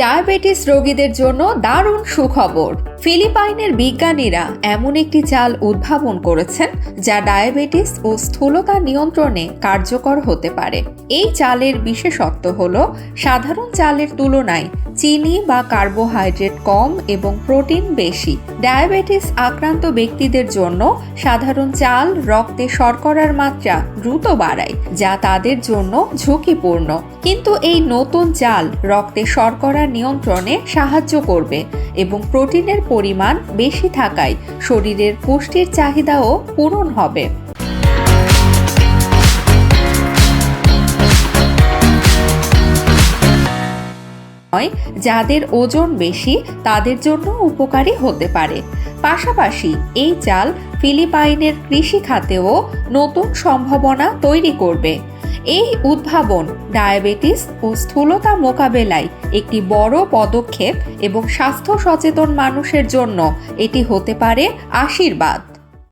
Diabetes রোগীদের জন্য দারুণ সুখবর। ফিলিপাইনের বিজ্ঞানীরা এমন একটি চাল উদ্ভাবন করেছেন, যা ডায়াবেটিস ও স্থূলতা নিয়ন্ত্রণে কার্যকর হতে পারে। এই চালের বিশেষত্ব হল, সাধারণ চালের তুলনায় চিনি বা কার্বোহাইড্রেট কম এবং প্রোটিন বেশি। ডায়াবেটিস আক্রান্ত ব্যক্তিদের জন্য সাধারণ চাল রক্তে শর্করার মাত্রা দ্রুত বাড়ায়, যা তাদের জন্য ঝুঁকিপূর্ণ। কিন্তু এই নতুন চাল রক্তে শর্করা নিয়ন্ত্রণে সাহায্য করবে এবং প্রোটিনের পরিমাণ বেশি থাকায় শরীরের পুষ্টির চাহিদাও পূরণ হবে। নয় যাদের ওজন বেশি, তাদের জন্য উপকারী হতে পারে। পাশাপাশি এই চাল ফিলিপাইনের কৃষি খাতেও নতুন সম্ভাবনা তৈরি করবে। এই উদ্ভাবন ডায়াবেটিস ও স্থূলতা মোকাবেলায় একটি বড় পদক্ষেপ এবং স্বাস্থ্য সচেতন মানুষের জন্য এটি হতে পারে আশীর্বাদ।